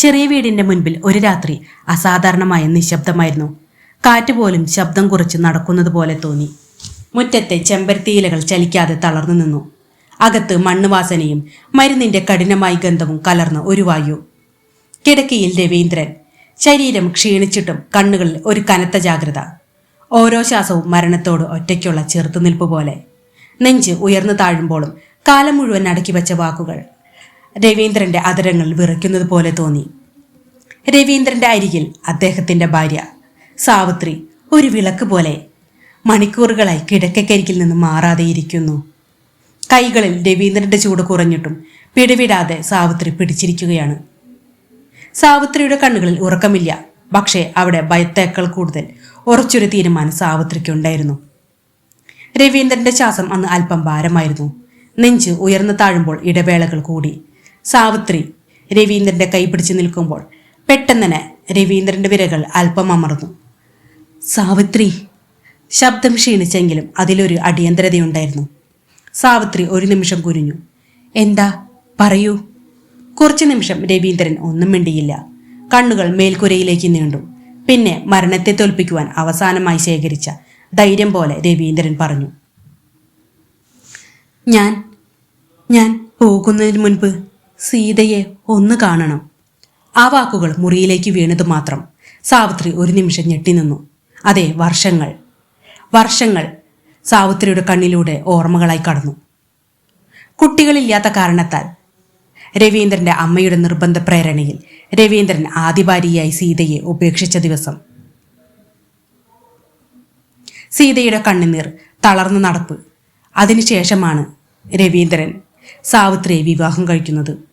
ചെറിയ വീടിന്റെ മുൻപിൽ ഒരു രാത്രി അസാധാരണമായ നിശബ്ദമായിരുന്നു. കാറ്റ് പോലും ശബ്ദം കുറച്ച് നടക്കുന്നത് പോലെ തോന്നി. മുറ്റത്തെ ചെമ്പരത്തിയിലകൾ ചലിക്കാതെ തളർന്നു നിന്നു. അകത്ത് മണ്ണുവാസനയും മരുന്നിന്റെ കഠിനമായ ഗന്ധവും കലർന്ന ഒരു വായു. കിടക്കയിൽ രവീന്ദ്രൻ ശരീരം ക്ഷീണിച്ചിട്ടും കണ്ണുകളിൽ ഒരു കനത്ത ജാഗ്രത. ഓരോ ശ്വാസവും മരണത്തോട് ഒറ്റയ്ക്കുള്ള ചെറുത്തുനിൽപ്പ് പോലെ. നെഞ്ച് ഉയർന്നു താഴുമ്പോഴും കാലം മുഴുവൻ അടക്കി വെച്ച വാക്കുകൾ. രവീന്ദ്രന്റെ അതരങ്ങൾ വിറയ്ക്കുന്നത് പോലെ തോന്നി. രവീന്ദ്രന്റെ അരികിൽ അദ്ദേഹത്തിന്റെ ഭാര്യ. സാവിത്രി ഒരു വിളക്ക് പോലെ മണിക്കൂറുകളായി കിടക്കക്കരികിൽ നിന്ന് മാറാതെ ഇരിക്കുന്നു. കൈകളിൽ രവീന്ദ്രന്റെ ചൂട് കുറഞ്ഞിട്ടും പിടിവിടാതെ സാവിത്രി പിടിച്ചിരിക്കുകയാണ്. സാവിത്രിയുടെ കണ്ണുകളിൽ ഉറക്കമില്ല. പക്ഷേ അവിടെ ഭയത്തേക്കാൾ കൂടുതൽ ഉറച്ചൊരു തീരുമാനം സാവിത്രിക്കുണ്ടായിരുന്നു രവീന്ദ്രന്റെ ശ്വാസം അന്ന് അല്പം ഭാരമായിരുന്നു. നെഞ്ച് ഉയർന്നു താഴുമ്പോൾ ഇടവേളകൾ കൂടി. സാവിത്രി രവീന്ദ്രന്റെ കൈ പിടിച്ചു നിൽക്കുമ്പോൾ പെട്ടെന്ന് തന്നെ രവീന്ദ്രന്റെ വിരകൾ അല്പം അമർന്നു. സാവിത്രി ശബ്ദം ക്ഷീണിച്ചെങ്കിലും അതിലൊരു അടിയന്തരതയുണ്ടായിരുന്നു. സാവിത്രി ഒരു നിമിഷം കുനിഞ്ഞു. എന്താ? പറയൂ. കുറച്ചു നിമിഷം രവീന്ദ്രൻ ഒന്നും മിണ്ടിയില്ല. കണ്ണുകൾ മേൽക്കുരയിലേക്ക് നീണ്ടു. പിന്നെ മരണത്തെ തോൽപ്പിക്കുവാൻ അവസാനമായി ശേഖരിച്ച ധൈര്യം പോലെ രവീന്ദ്രൻ പറഞ്ഞു. ഞാൻ ഞാൻ പോകുന്നതിന് മുൻപ് സീതയെ ഒന്ന് കാണണം. ആ വാക്കുകൾ മുറിയിലേക്ക് വീണത് മാത്രം സാവിത്രി ഒരു നിമിഷം ഞെട്ടി നിന്നു. അതെ വർഷങ്ങൾ. വർഷങ്ങൾ സാവിത്രിയുടെ കണ്ണിലൂടെ ഓർമ്മകളായി കടന്നു. കുട്ടികളില്ലാത്ത കാരണത്താൽ രവീന്ദ്രന്റെ അമ്മയുടെ നിർബന്ധ പ്രേരണയിൽ രവീന്ദ്രൻ ആദിഭാര്യയായി സീതയെ ഉപേക്ഷിച്ച ദിവസം. സീതയുടെ കണ്ണുനീർ തളർന്ന നടപ്പ്. അതിനുശേഷമാണ് രവീന്ദ്രൻ സാവിത്രിയെ വിവാഹം കഴിക്കുന്നത്.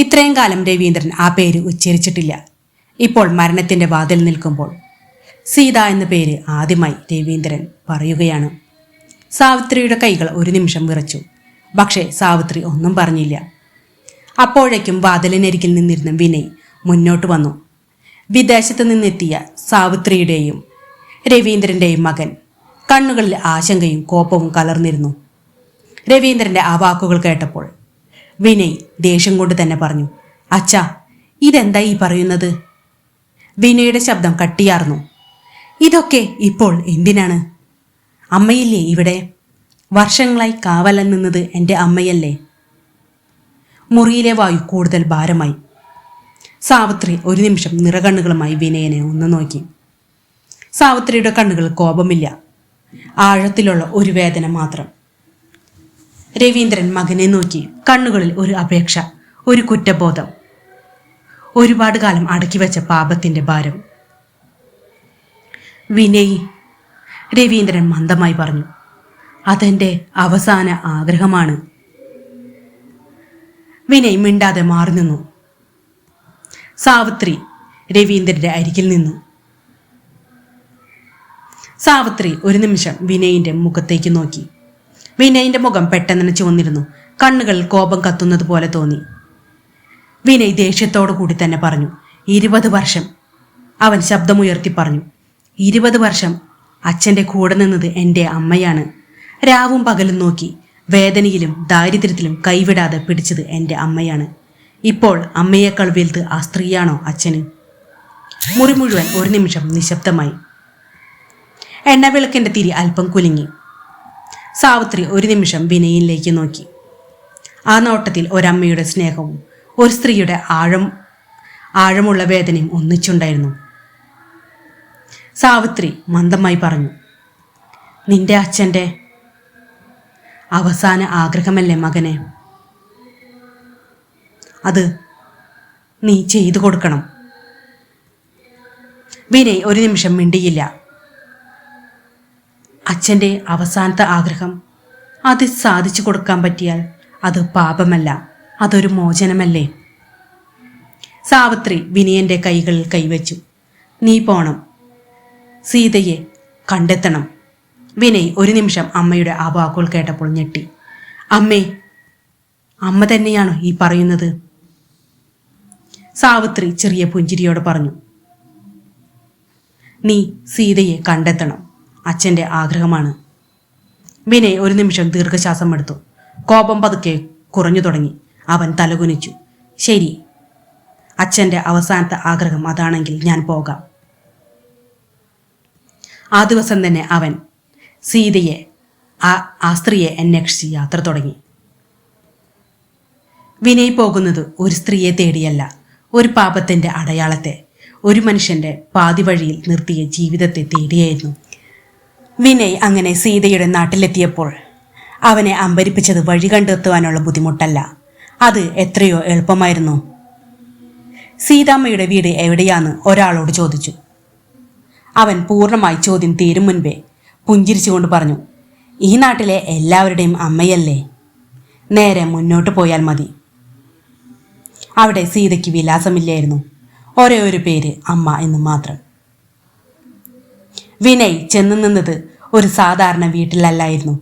ഇത്രയും കാലം രവീന്ദ്രൻ ആ പേര് ഉച്ചരിച്ചിട്ടില്ല. ഇപ്പോൾ മരണത്തിന്റെ വാതിൽ നിൽക്കുമ്പോൾ സീത എന്ന പേര് ആദ്യമായി രവീന്ദ്രൻ പറയുകയാണ്. സാവിത്രിയുടെ കൈകൾ ഒരു നിമിഷം വിറച്ചു. പക്ഷേ സാവിത്രി ഒന്നും പറഞ്ഞില്ല. അപ്പോഴേക്കും വാതിലിനരികിൽ നിന്നിരുന്ന വിനയ് മുന്നോട്ട് വന്നു. വിദേശത്ത് നിന്നെത്തിയ സാവിത്രിയുടെയും രവീന്ദ്രന്റെയും മകൻ കണ്ണുകളിൽ ആശങ്കയും കോപവും കലർന്നിരുന്നു. രവീന്ദ്രന്റെ ആ വാക്കുകൾ കേട്ടപ്പോൾ വിനയ് ദേഷ്യം കൊണ്ട് തന്നെ പറഞ്ഞു അച്ഛാ ഇതെന്താ ഈ പറയുന്നത്? വിനയുടെ ശബ്ദം കട്ടിയാർന്നു. ഇതൊക്കെ ഇപ്പോൾ എന്തിനാണ്? അമ്മയില്ലേ ഇവിടെ? വർഷങ്ങളായി കാവലൻ നിന്നത് എന്റെ അമ്മയല്ലേ? മുറിയിലെ വായു കൂടുതൽ ഭാരമായി. സാവിത്രി ഒരു നിമിഷം നിറകണ്ണുകളുമായി വിനയനെ ഒന്ന് നോക്കി. സാവിത്രിയുടെ കണ്ണുകൾ കോപമില്ല. ആഴത്തിലുള്ള ഒരു വേദന മാത്രം. രവീന്ദ്രൻ മകനെ നോക്കി കണ്ണുകളിൽ ഒരു അപേക്ഷ ഒരു കുറ്റബോധം. ഒരുപാട് കാലം അടക്കി വെച്ച പാപത്തിന്റെ ഭാരം. വിനയ് രവീന്ദ്രൻ മന്ദമായി പറഞ്ഞു അതെന്റെ അവസാന ആഗ്രഹമാണ്. വിനയ് മിണ്ടാതെ മാറി നിന്നു. സാവിത്രി രവീന്ദ്രന്റെ അരികിൽ നിന്നു. സാവിത്രി ഒരു നിമിഷം വിനയിന്റെ മുഖത്തേക്ക് നോക്കി. വിനയിന്റെ മുഖം പെട്ടെന്ന് ചുവന്നിരുന്നു കണ്ണുകൾ കോപം കത്തുന്നത് പോലെ തോന്നി. വിനയ് ദേഷ്യത്തോടു കൂടി തന്നെ പറഞ്ഞു ഇരുപത് വർഷം. അവൻ ശബ്ദമുയർത്തി പറഞ്ഞു ഇരുപത് വർഷം. അച്ഛന്റെ കൂടെ നിന്നത് എന്റെ അമ്മയാണ്. രാവും പകലും നോക്കി വേദനയിലും ദാരിദ്ര്യത്തിലും കൈവിടാതെ പിടിച്ചത് എന്റെ അമ്മയാണ്. ഇപ്പോൾ അമ്മയേക്കാൾ വലുത് ആ സ്ത്രീയാണോ അച്ഛന്? മുറി മുഴുവൻ ഒരു നിമിഷം നിശബ്ദമായി. എണ്ണവിളക്കിന്റെ തിരി അല്പം കുലുങ്ങി. സാവിത്രി ഒരു നിമിഷം വിനയിലേക്ക് നോക്കി. ആ നോട്ടത്തിൽ ഒരമ്മയുടെ സ്നേഹവും ഒരു സ്ത്രീയുടെ ആഴം ആഴമുള്ള വേദനയും ഒന്നിച്ചുണ്ടായിരുന്നു. സാവിത്രി മന്ദമായി പറഞ്ഞു നിന്റെ അച്ഛന്റെ അവസാന ആഗ്രഹമല്ലേ മകനെ? അത് നീ ചെയ്തു കൊടുക്കണം. വിനയ് ഒരു നിമിഷം മിണ്ടിയില്ല. അച്ഛന്റെ അവസാനത്തെ ആഗ്രഹം. അത് സാധിച്ചു കൊടുക്കാൻ പറ്റിയാൽ അത് പാപമല്ല അതൊരു മോചനമല്ലേ? സാവിത്രി വിനയന്റെ കൈകളിൽ കൈവച്ചു. നീ പോണം. സീതയെ കണ്ടെത്തണം. വിനയ് ഒരു നിമിഷം അമ്മയുടെ ആ വാക്കുകൾ കേട്ടപ്പോൾ ഞെട്ടി. അമ്മേ അമ്മ തന്നെയാണോ ഈ പറയുന്നത്. സാവിത്രി ചെറിയ പുഞ്ചിരിയോട് പറഞ്ഞു. നീ സീതയെ കണ്ടെത്തണം. അച്ഛന്റെ ആഗ്രഹമാണ്. വിനയ് ഒരു നിമിഷം ദീർഘശ്വാസം എടുത്തു. കോപം പതുക്കെ കുറഞ്ഞു തുടങ്ങി. അവൻ തലകുനിച്ചു. ശരി. അച്ഛന്റെ അവസാനത്തെ ആഗ്രഹം അതാണെങ്കിൽ ഞാൻ പോകാം. ആ ദിവസം തന്നെ അവൻ സീതയെ ആ ആ സ്ത്രീയെ അന്വേഷിച്ച് യാത്ര തുടങ്ങി. വിനയ് പോകുന്നത് ഒരു സ്ത്രീയെ തേടിയല്ല. ഒരു പാപത്തിന്റെ അടയാളത്തെ ഒരു മനുഷ്യന്റെ പാതി വഴിയിൽ നിർത്തിയ ജീവിതത്തെ തേടിയായിരുന്നു. വിനയ് അങ്ങനെ സീതയുടെ നാട്ടിലെത്തിയപ്പോൾ അവനെ അമ്പരിപ്പിച്ചത് വഴി കണ്ടെത്തുവാനുള്ള ബുദ്ധിമുട്ടല്ല. അത് എത്രയോ എളുപ്പമായിരുന്നു. സീതാമ്മയുടെ വീട് എവിടെയാന്ന് ഒരാളോട് ചോദിച്ചു. അവൻ പൂർണമായി ചോദ്യം തീരും മുൻപേ പുഞ്ചിരിച്ചുകൊണ്ട് പറഞ്ഞു ഈ നാട്ടിലെ എല്ലാവരുടെയും അമ്മയല്ലേ? നേരെ മുന്നോട്ട് പോയാൽ മതി. അവിടെ സീതയ്ക്ക് വിലാസമില്ലായിരുന്നു. ഒരേ ഒരു പേര് അമ്മ എന്ന് മാത്രം. വിനയ് ചെന്നു നിന്നത് ഒരു സാധാരണ വീട്ടിലല്ലായിരുന്നു.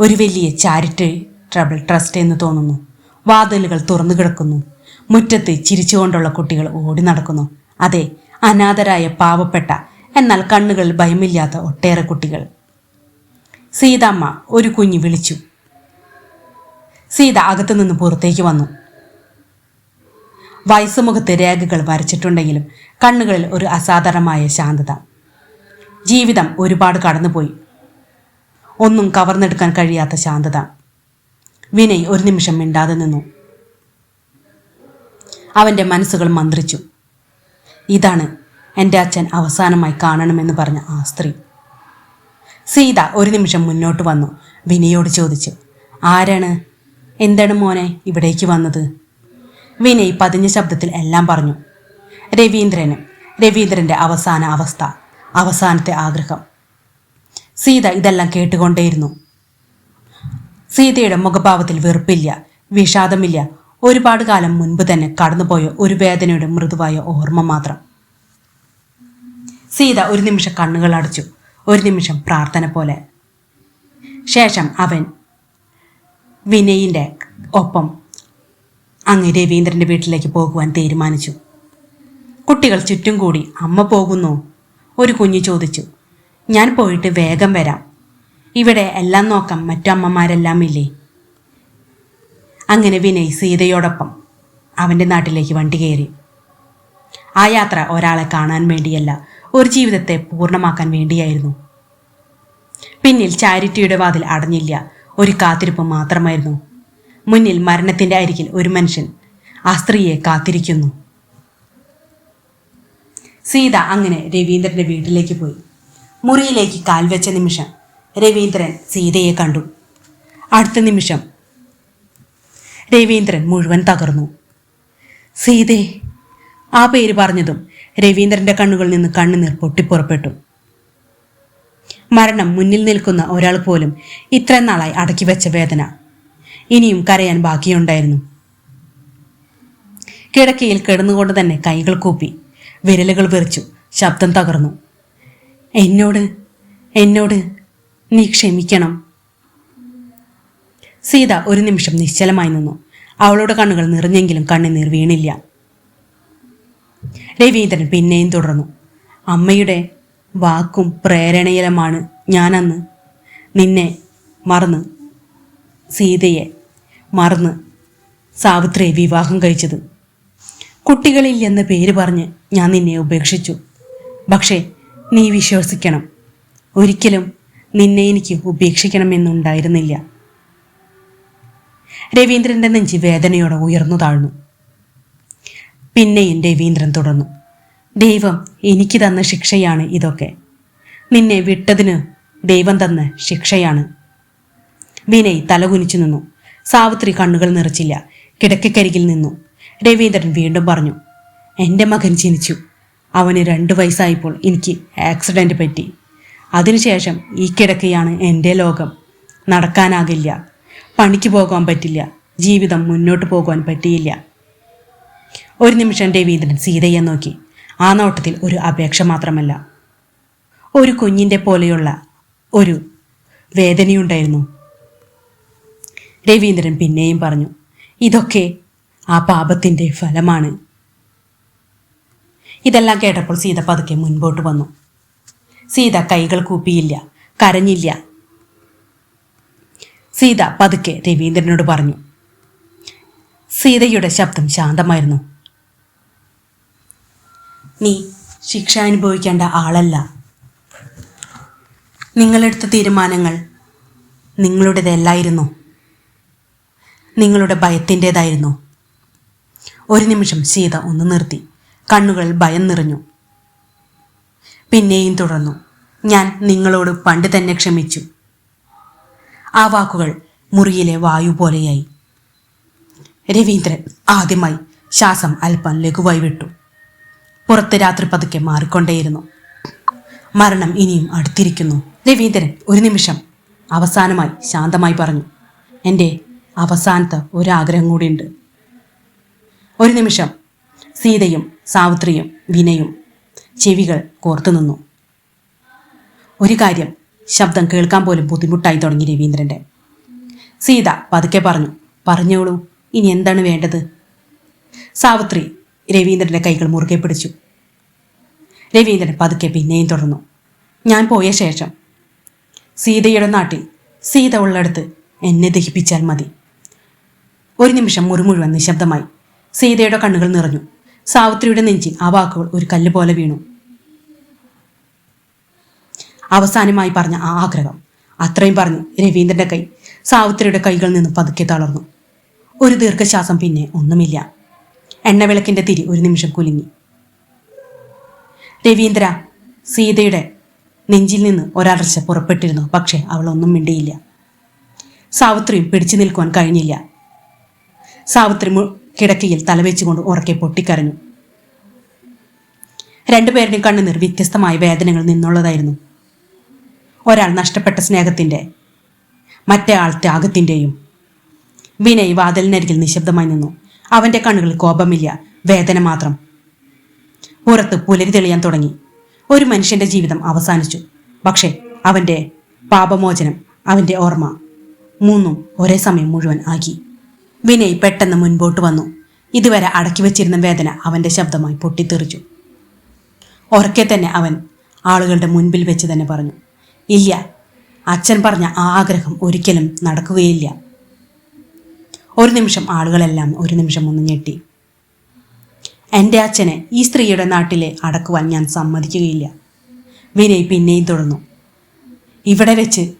ഒരു വലിയ ചാരിറ്റി ട്രബിൾ ട്രസ്റ്റ് എന്ന് തോന്നുന്നു. വാതിലുകൾ തുറന്നു കിടക്കുന്നു. മുറ്റത്ത് ചിരിച്ചുകൊണ്ടുള്ള കുട്ടികൾ ഓടി നടക്കുന്നു. അതെ അനാഥരായ പാവപ്പെട്ട എന്നാൽ കണ്ണുകളിൽ ഭയമില്ലാത്ത ഒട്ടേറെ കുട്ടികൾ. സീതാമ്മ ഒരു കുഞ്ഞ് വിളിച്ചു. സീത അകത്തുനിന്ന് പുറത്തേക്ക് വന്നു. വയസ്സുമുഖത്ത് രേഖകൾ വരച്ചിട്ടുണ്ടെങ്കിലും കണ്ണുകളിൽ ഒരു അസാധാരണമായ ശാന്തത. ജീവിതം ഒരുപാട് കടന്നുപോയി. ഒന്നും കവർന്നെടുക്കാൻ കഴിയാത്ത ശാന്തത. വിനയ് ഒരു നിമിഷം മിണ്ടാതെ നിന്നു. അവന്റെ മനസ്സുകൾ മന്ത്രിച്ചു. ഇതാണ് എന്റെ അച്ഛൻ അവസാനമായി കാണണമെന്ന് പറഞ്ഞ ആ സ്ത്രീ. സീത ഒരു നിമിഷം മുന്നോട്ട് വന്നു. വിനയോട് ചോദിച്ചു ആരാണ്? എന്താണ് മോനെ ഇവിടേക്ക് വന്നത്? വിനയ് പതിഞ്ഞ ശബ്ദത്തിൽ എല്ലാം പറഞ്ഞു. രവീന്ദ്രന് രവീന്ദ്രന്റെ അവസാന അവസ്ഥ. അവസാനത്തെ ആഗ്രഹം. സീത ഇതെല്ലാം കേട്ടുകൊണ്ടേയിരുന്നു. സീതയുടെ മുഖഭാവത്തിൽ വെറുപ്പില്ല വിഷാദമില്ല. ഒരുപാട് കാലം മുൻപ് തന്നെ കടന്നുപോയ ഒരു വേദനയുടെ മൃദുവായ ഓർമ്മ മാത്രം. സീത ഒരു നിമിഷം കണ്ണുകൾ അടച്ചു ഒരു നിമിഷം പ്രാർത്ഥന പോലെ. ശേഷം അവൻ വിനയിന്റെ ഒപ്പം അങ്ങ് രവീന്ദ്രന്റെ വീട്ടിലേക്ക് പോകുവാൻ തീരുമാനിച്ചു. കുട്ടികൾ ചുറ്റും കൂടി അമ്മ പോകുന്നു ഒരു കുഞ്ഞു ചോദിച്ചു ഞാൻ പോയിട്ട് വേഗം വരാം. ഇവിടെ എല്ലാം നോക്കാം മറ്റു അമ്മമാരെല്ലാം ഇല്ലേ? അങ്ങനെ വിനയ് സീതയോടൊപ്പം അവന്റെ നാട്ടിലേക്ക് വണ്ടി കയറി. ആ യാത്ര ഒരാളെ കാണാൻ വേണ്ടിയല്ല ഒരു ജീവിതത്തെ പൂർണമാക്കാൻ വേണ്ടിയായിരുന്നു. പിന്നിൽ ചാരിറ്റിയുടെ വാതിൽ അടഞ്ഞില്ല ഒരു കാത്തിരിപ്പ് മാത്രമായിരുന്നു. മുന്നിൽ മരണത്തിന്റെ അരികിൽ ഒരു മനുഷ്യൻ ആ സ്ത്രീയെ കാത്തിരിക്കുന്നു. സീത അങ്ങനെ രവീന്ദ്രന്റെ വീട്ടിലേക്ക് പോയി. മുറിയിലേക്ക് കാൽ വെച്ച നിമിഷം രവീന്ദ്രൻ സീതയെ കണ്ടു. അടുത്ത നിമിഷം രവീന്ദ്രൻ മുഴുവൻ തകർന്നു. സീതേ ആ പേര് പറഞ്ഞതും രവീന്ദ്രന്റെ കണ്ണുകളിൽ നിന്ന് കണ്ണുനീർ പൊട്ടിപ്പുറപ്പെട്ടു. മരണം മുന്നിൽ നിൽക്കുന്ന ഒരാൾ പോലും ഇത്ര നാളായി അടക്കി വെച്ച വേദന. ഇനിയും കരയാൻ ബാക്കിയുണ്ടായിരുന്നു. കിടക്കയിൽ കിടന്നുകൊണ്ട് തന്നെ കൈകൾ കൂപ്പി വിരലുകൾ വെറിച്ചു. ശബ്ദം തകർന്നു. എന്നോട് എന്നോട് നീ ക്ഷമിക്കണം. സീത ഒരു നിമിഷം നിശ്ചലമായി നിന്നു. അവളുടെ കണ്ണുകൾ നിറഞ്ഞെങ്കിലും കണ്ണുനീർ വീണില്ല. രവീന്ദ്രൻ പിന്നെയും തുടർന്നു. അമ്മയുടെ വാക്കും പ്രേരണയിലുമാണ് ഞാനന്ന്. നിന്നെ മറന്ന് സീതയെ മറന്ന് സാവിത്രിയെ വിവാഹം കഴിച്ചത്. കുട്ടികളിൽ എന്ന് പേര് പറഞ്ഞ് ഞാൻ നിന്നെ ഉപേക്ഷിച്ചു. പക്ഷേ നീ വിശ്വസിക്കണം. ഒരിക്കലും നിന്നെ എനിക്ക് ഉപേക്ഷിക്കണമെന്നുണ്ടായിരുന്നില്ല. രവീന്ദ്രന്റെ നെഞ്ചി വേദനയോടെ ഉയർന്നു താഴ്ന്നു. പിന്നെയും രവീന്ദ്രൻ തുടർന്നു. ദൈവം എനിക്ക് തന്ന ശിക്ഷയാണ് ഇതൊക്കെ. നിന്നെ വിട്ടതിന് ദൈവം തന്ന ശിക്ഷയാണ്. വിനയ് തലകുനിച്ചു നിന്നു. സാവിത്രി കണ്ണുകൾ നിറച്ചില്ല. കിടക്കക്കരികിൽ നിന്നു. രവീന്ദ്രൻ വീണ്ടും പറഞ്ഞു എന്റെ മകൻ ജനിച്ചു. അവന് രണ്ട് വയസ്സായപ്പോൾ എനിക്ക് ആക്സിഡന്റ് പറ്റി. അതിനുശേഷം ഈ കിടക്കയാണ് എന്റെ ലോകം. നടക്കാനാകില്ല. പണിക്ക് പോകാൻ പറ്റില്ല. ജീവിതം മുന്നോട്ട് പോകുവാൻ പറ്റിയില്ല. ഒരു നിമിഷം രവീന്ദ്രൻ സീതയെ നോക്കി. ആ നോട്ടത്തിൽ ഒരു അപേക്ഷ മാത്രമല്ല. ഒരു കുഞ്ഞിന്റെ പോലെയുള്ള ഒരു വേദനയുണ്ടായിരുന്നു. രവീന്ദ്രൻ പിന്നെയും പറഞ്ഞു ഇതൊക്കെ ആ പാപത്തിന്റെ ഫലമാണ്. ഇതെല്ലാം കേട്ടപ്പോൾ സീത പതുക്കെ മുൻപോട്ട് വന്നു. സീത കൈകൾ കൂപ്പിയില്ല കരഞ്ഞില്ല. സീത പതുക്കെ രവീന്ദ്രനോട് പറഞ്ഞു സീതയുടെ ശബ്ദം ശാന്തമായിരുന്നു. നീ ശിക്ഷ അനുഭവിക്കേണ്ട ആളല്ല. നിങ്ങളെടുത്ത തീരുമാനങ്ങൾ നിങ്ങളുടേതല്ലായിരുന്നു. നിങ്ങളുടെ ഭയത്തിന്റെതായിരുന്നു. ഒരു നിമിഷം സീത ഒന്ന് നിർത്തി. കണ്ണുകൾ ഭയം നിറഞ്ഞു. പിന്നെയും തുടർന്നു. ഞാൻ നിങ്ങളോട് പണ്ട് തന്നെ ക്ഷമിച്ചു. ആ വാക്കുകൾ മുറിയിലെ വായു പോലെയായി. രവീന്ദ്രൻ ആദ്യമായി ശ്വാസം അല്പം ലഘുവായി വിട്ടു. പുറത്ത് രാത്രി പതുക്കെ മാറിക്കൊണ്ടേയിരുന്നു. മരണം ഇനിയും അടുത്തിരിക്കുന്നു. രവീന്ദ്രൻ ഒരു നിമിഷം അവസാനമായി ശാന്തമായി പറഞ്ഞു. എന്റെ അവസാനത്തെ ഒരാഗ്രഹം കൂടിയുണ്ട്. ഒരു നിമിഷം. സീതയും സാവിത്രിയും വിനയും ചെവികൾ കോർത്തു നിന്നു. ഒരു കാര്യം ശബ്ദം കേൾക്കാൻ പോലും ബുദ്ധിമുട്ടായി തുടങ്ങി രവീന്ദ്രന്റെ സീത പതുക്കെ പറഞ്ഞു പറഞ്ഞോളൂ ഇനി എന്താണ് വേണ്ടത്? സാവിത്രി രവീന്ദ്രന്റെ കൈകൾ മുറുകെ പിടിച്ചു. രവീന്ദ്രൻ പതുക്കെ പിന്നെയും തുടർന്നു ഞാൻ പോയ ശേഷം സീതയുടെ നാട്ടിൽ സീത ഉള്ളിടത്ത് എന്നെ ദഹിപ്പിച്ചാൽ മതി. ഒരു നിമിഷം മുറിമുഴുവൻ നിശബ്ദമായി. സീതയുടെ കണ്ണുകൾ നിറഞ്ഞു. സാവിത്രിയുടെ നെഞ്ചിൽ ആ വാക്കുകൾ ഒരു കല്ല് പോലെ വീണു. അവസാനമായി പറഞ്ഞ ആ ആഗ്രഹം. അത്രയും പറഞ്ഞ് രവീന്ദ്രന്റെ കൈ സാവിത്രിയുടെ കൈകളിൽ നിന്ന് പതുക്കെ തളർന്നു. ഒരു ദീർഘശ്വാസം പിന്നെ ഒന്നുമില്ല. എണ്ണവിളക്കിന്റെ തിരി ഒരു നിമിഷം കുലുങ്ങി. രവീന്ദ്ര സീതയുടെ നെഞ്ചിൽ നിന്ന് ഒരടർച്ച പുറപ്പെട്ടിരുന്നു പക്ഷേ അവൾ ഒന്നും മിണ്ടിയില്ല. സാവിത്രിയും പിടിച്ചു നിൽക്കുവാൻ കഴിഞ്ഞില്ല. സാവിത്രി കിടക്കയിൽ തലവെച്ചുകൊണ്ട് ഉറക്കെ പൊട്ടിക്കരഞ്ഞു. രണ്ടുപേരുടെയും കണ്ണുനീർ വ്യത്യസ്തമായ വേദനകൾ നിന്നുള്ളതായിരുന്നു. ഒരാൾ നഷ്ടപ്പെട്ട സ്നേഹത്തിന്റെ മറ്റേ ആൾ ത്യാഗത്തിന്റെയും വിനയ് വാതിലിനരികിൽ നിശബ്ദമായി നിന്നു. അവന്റെ കണ്ണുകളിൽ കോപമില്ല വേദന മാത്രം. പുറത്ത് പുലരി തെളിയാൻ തുടങ്ങി. ഒരു മനുഷ്യന്റെ ജീവിതം അവസാനിച്ചു. പക്ഷേ അവന്റെ പാപമോചനം അവന്റെ ഓർമ്മ മൂന്നും ഒരേ സമയം മുഴുവൻ ആക്കി. വിനയ് പെട്ടെന്ന് മുൻപോട്ട് വന്നു. ഇതുവരെ അടക്കി വെച്ചിരുന്ന വേദന അവന്റെ ശബ്ദമായി പൊട്ടിത്തെറിച്ചു. ഉറക്കെ തന്നെ അവൻ ആളുകളുടെ മുൻപിൽ വെച്ച് തന്നെ പറഞ്ഞു ഇല്ല അച്ഛൻ പറഞ്ഞ ആ ആഗ്രഹം ഒരിക്കലും നടക്കുകയില്ല. ഒരു നിമിഷം ആളുകളെല്ലാം ഒരു നിമിഷം ഒന്ന് ഞെട്ടി. എന്റെ അച്ഛനെ ഈ സ്ത്രീയുടെ നാട്ടിലെ അടക്കുവാൻ ഞാൻ സമ്മതിക്കുകയില്ല. വിനയ് പിന്നെയും തുടർന്നു. ഇവിടെ വെച്ച്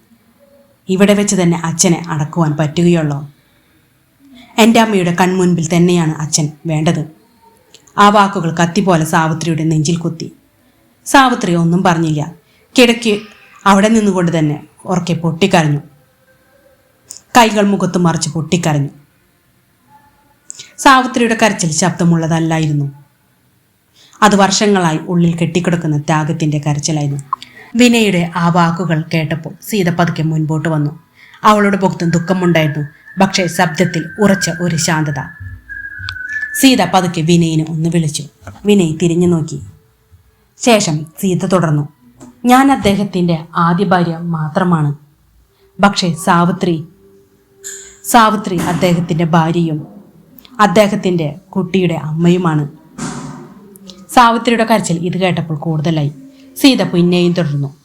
ഇവിടെ വെച്ച് തന്നെ അച്ഛനെ അടക്കുവാൻ പറ്റുകയുള്ളോ? എന്റെ അമ്മയുടെ കൺമുൻപിൽ തന്നെയാണ് അച്ഛൻ വേണ്ടത്. ആ വാക്കുകൾ കത്തി പോലെ സാവിത്രിയുടെ നെഞ്ചിൽ കുത്തി. സാവിത്രി ഒന്നും പറഞ്ഞില്ല. കിടക്ക് അവിടെ നിന്നുകൊണ്ട് തന്നെ ഉറക്കെ പൊട്ടിക്കരഞ്ഞു. കൈകൾ മുഖത്ത് മറിച്ച് പൊട്ടിക്കരഞ്ഞു. സാവിത്രിയുടെ കരച്ചിൽ ശബ്ദമുള്ളതല്ലായിരുന്നു. അത് വർഷങ്ങളായി ഉള്ളിൽ കെട്ടിക്കിടക്കുന്ന ത്യാഗത്തിന്റെ കരച്ചിലായിരുന്നു. വിനയുടെ ആ വാക്കുകൾ കേട്ടപ്പോൾ സീത പതുക്കെ മുൻപോട്ട് വന്നു. അവളുടെ മുഖത്തും ദുഃഖമുണ്ടായിരുന്നു. പക്ഷേ ശബ്ദത്തിൽ ഉറച്ച ഒരു ശാന്തത. സീത പതുക്കെ വിനയിനെ ഒന്ന് വിളിച്ചു. വിനയ് തിരിഞ്ഞു നോക്കി. ശേഷം സീത തുടർന്നു. ഞാൻ അദ്ദേഹത്തിന്റെ ആദ്യ ഭാര്യ മാത്രമാണ്. പക്ഷേ സാവിത്രി സാവിത്രി അദ്ദേഹത്തിന്റെ ഭാര്യയും അദ്ദേഹത്തിന്റെ കുട്ടിയുടെ അമ്മയുമാണ്. സാവിത്രിയുടെ കരച്ചിൽ ഇത് കേട്ടപ്പോൾ കൂടുതലായി. സീത പിന്നെയും തുടർന്നു.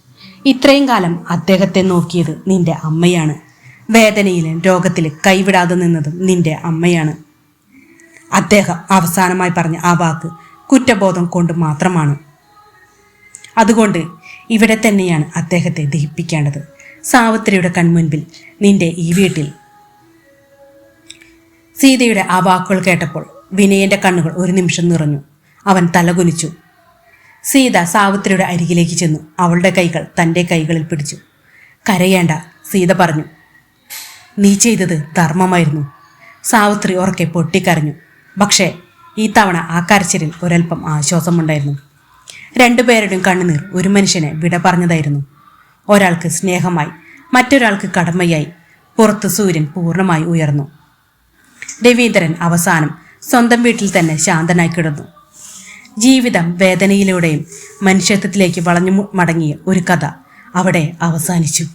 ഇത്രയും കാലം അദ്ദേഹത്തെ നോക്കിയത് നിന്റെ അമ്മയാണ്. വേദനയിലും രോഗത്തിലും കൈവിടാതെ നിന്നതും നിന്റെ അമ്മയാണ്. അദ്ദേഹം അവസാനമായി പറഞ്ഞ ആ വാക്ക് കുറ്റബോധം കൊണ്ട് മാത്രമാണ്. അതുകൊണ്ട് ഇവിടെ തന്നെയാണ് അദ്ദേഹത്തെ ദഹിപ്പിക്കേണ്ടത്. സാവിത്രിയുടെ കൺമുൻപിൽ നിന്റെ ഈ വീട്ടിൽ. സീതയുടെ ആ വാക്കുകൾ കേട്ടപ്പോൾ വിനയന്റെ കണ്ണുകൾ ഒരു നിമിഷം നിറഞ്ഞു. അവൻ തലകുനിച്ചു. സീത സാവിത്രിയുടെ അരികിലേക്ക് ചെന്നു. അവളുടെ കൈകൾ തന്റെ കൈകളിൽ പിടിച്ചു. കരയേണ്ട സീത പറഞ്ഞു. നീ ചെയ്തത് ധർമ്മമായിരുന്നു. സാവിത്രി ഉറക്കെ പൊട്ടിക്കരഞ്ഞു. പക്ഷേ ഈ തവണ ആ കരച്ചിലിൽ ഒരൽപ്പം ആശ്വാസമുണ്ടായിരുന്നു. രണ്ടുപേരുടെയും കണ്ണുനീർ ഒരു മനുഷ്യനെ വിട പറഞ്ഞതായിരുന്നു. ഒരാൾക്ക് സ്നേഹമായി മറ്റൊരാൾക്ക് കടമയായി പുറത്ത് സൂര്യൻ പൂർണമായി ഉയർന്നു. രവീന്ദ്രൻ അവസാനം സ്വന്തം വീട്ടിൽ തന്നെ ശാന്തനായി കിടന്നു. ജീവിതം വേദനയിലൂടെയും മനുഷ്യത്വത്തിലേക്ക് വളഞ്ഞു മടങ്ങിയ ഒരു കഥ അവിടെ അവസാനിച്ചു.